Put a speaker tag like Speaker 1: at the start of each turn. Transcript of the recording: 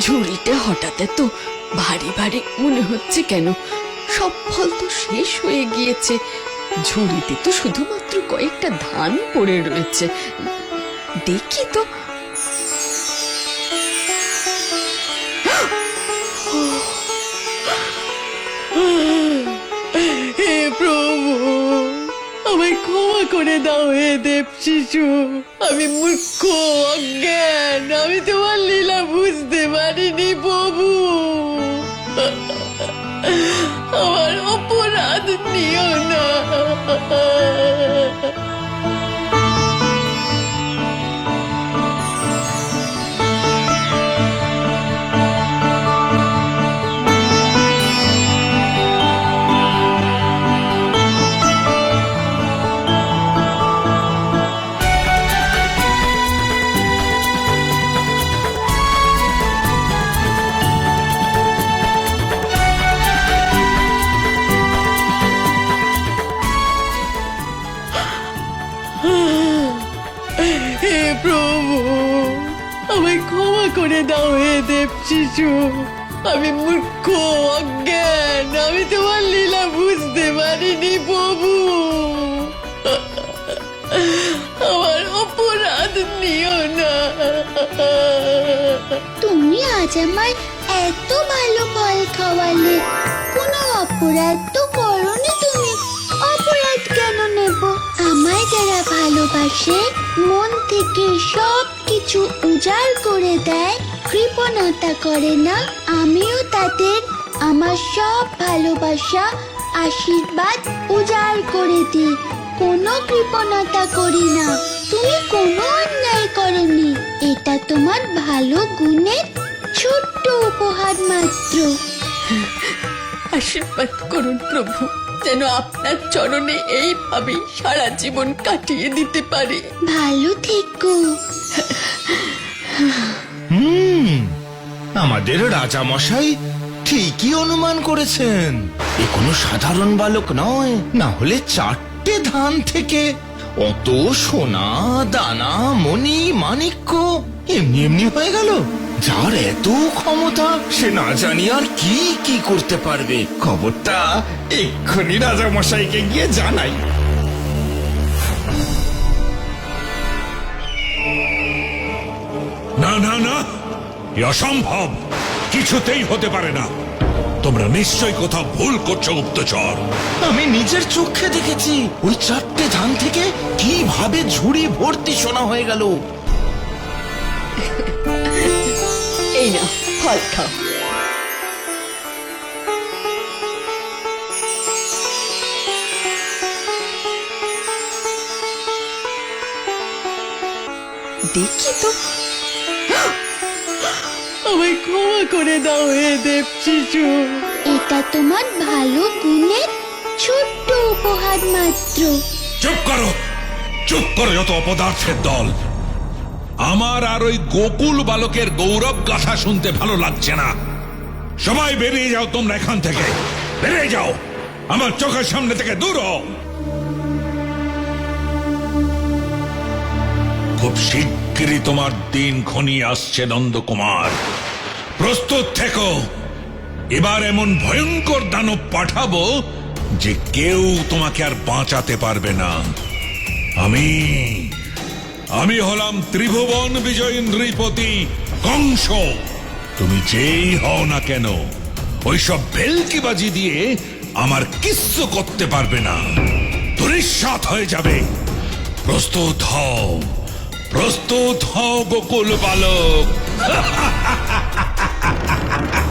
Speaker 1: হঠাৎ এত ভারী ভারী মনে হচ্ছে কেন? সব ফল তো শেষ হয়ে গিয়েছে। ঝুড়িতে তো শুধুমাত্র কয়েকটা ধান পড়ে রয়েছে। দেখি তো দাও হে দেব শিশু। আমি মূর্খ, অজ্ঞান। আমি তোমার লীলা বুঝতে পারিনি প্রভু। আমার অপরাধ নিও না। হে প্রভু, আমায় ক্ষমা করে দাও হে দেব শিশু। আমি মূর্খ, অজ্ঞান, আমি তোমার লীলা বুঝতে পারিনি প্রভু। আমার অপরাধ নিও না।
Speaker 2: তুমি আজ আমায় এত ভালো ফল খাওয়ালে, কোনো অপরাধ তো করনি তুমি। অপরাধ কেন নেব? আমায় যারা ভালোবাসে, মন থেকে সব কিছু উজাড় করে দেয়। কৃপণতা করে না, আমিও তাদের আমার সব ভালোবাসা, আশীর্বাদ উজাড় করে দিই। কোনো কৃপণতা করি না, তুমি কোনো অন্যায় করনি। এটা তোমার ভালো গুণের ছোট্ট উপহার মাত্র।
Speaker 1: আশীর্বাদ করুন প্রভু যেন আপনার চরণে এইভাবে সারা জীবন কাটিয়ে দিতে পারি।
Speaker 2: ভালো থেকো।
Speaker 3: হুম আমাদের রাজা মশাই ঠিকই অনুমান করেছেন। এ কোনো সাধারণ বালক নয় না হলে চারটে ধান থেকে অত সোনা দানা মণি মাণিক্য এমনি এমনি হয়ে গেল। যার এত ক্ষমতা সে না জানি আর কি কি করতে পারবে। খবরটা এক্ষুনি রাজা মশাইকে গিয়ে জানাই।
Speaker 4: না না না অসম্ভব। কিছুতেই হতে পারে না। তোমরা নিশ্চয়ই কোথাও ভুল করছ গুপ্তচর।
Speaker 3: আমি নিজের চোখে দেখেছি ওই চারটে ধান থেকে কীভাবে ঝুড়ি ভর্তি সোনা হয়ে গেল।
Speaker 1: এই না ফল খাও দেখি তো। আমায় ক্ষমা করে দাও হে দেব শিশু।
Speaker 2: এটা তোমার ভালো গুণের ছোট্ট উপহার মাত্র।
Speaker 4: চুপ করো। চুপ করো যত অপদার্থের দল। আমার আর ওই গোকুল বালকের গৌরব গাথা শুনতে ভালো লাগছে না। সবাই বেরিয়ে যাও তোমরা এখান থেকে। বেরিয়ে যাও। আমার চোখের সামনে থেকে দূর খুব শিগগিরই তোমার দিন ঘনিয়ে আসছে নন্দকুমার। প্রস্তুত থেকো। এবার এমন ভয়ঙ্কর দানব পাঠাবো যে কেউ তোমাকে আর বাঁচাতে পারবে না। আমি আমি হলাম ত্রিভুবন বিজয় নৃপতি কংস। তুমি যেই হও না কেন, ওইসব বেলকিবাজি দিয়ে আমার কিচ্ছু করতে পারবে না। ধরিসাত হয়ে যাবে। প্রস্তুত হও প্রস্তুত হও গোকুল বালক।